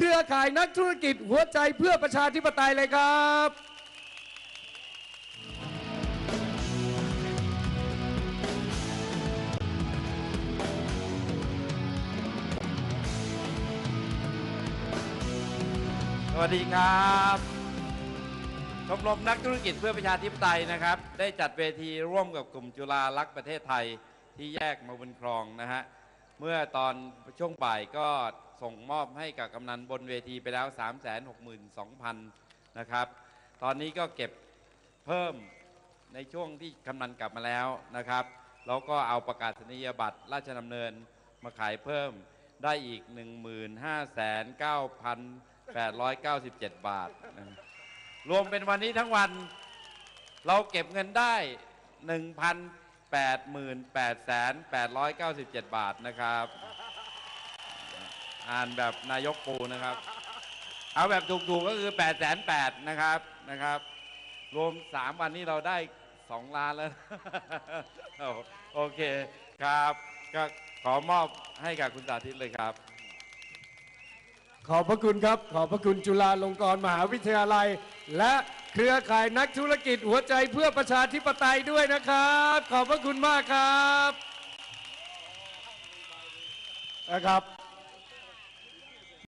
เครือข่ายนักธุรกิจหัวใจเพื่อประชาธิปไตยเลยครับสวัสดีครับ ชมรมนักธุรกิจเพื่อประชาธิปไตยนะครับ ได้จัดเวทีร่วมกับกลุ่มจุฬาลักษณ์ประเทศไทยที่แยกมาบนคลองนะฮะ เมื่อตอนช่วงบ่ายก็ส่งมอบให้กับกำนันบนเวทีไปแล้ว 362,000 นะครับ ตอนนี้ก็เก็บเพิ่มในช่วงที่กำนันกลับมาแล้วนะครับ แล้วก็เอาประกาศนียบัตรราชดำเนินมาขายเพิ่มได้อีก 15,9,897 บาทนะรวมเป็นวันนี้ทั้งวันเราเก็บเงินได้ 88,897 บาทนะครับ อ่านแบบนายกปูนะครับ เอาแบบถูกๆก็คือ 8 8 0 0นะครับนะครับ รวม 3 วันนี้เราได้ 2 ล้านแล้ว โอเคครับ ก็ขอมอบให้กับคุณสาธิตเลยครับ ขอบพระคุณครับ ขอบพระคุณจุฬาลงกรณ์มหาวิทยาลัยและ เครือข่ายนักธุรกิจหัวใจเพื่อประชาธิปไตยด้วยนะครับ ขอบพระคุณมากครับนะครับ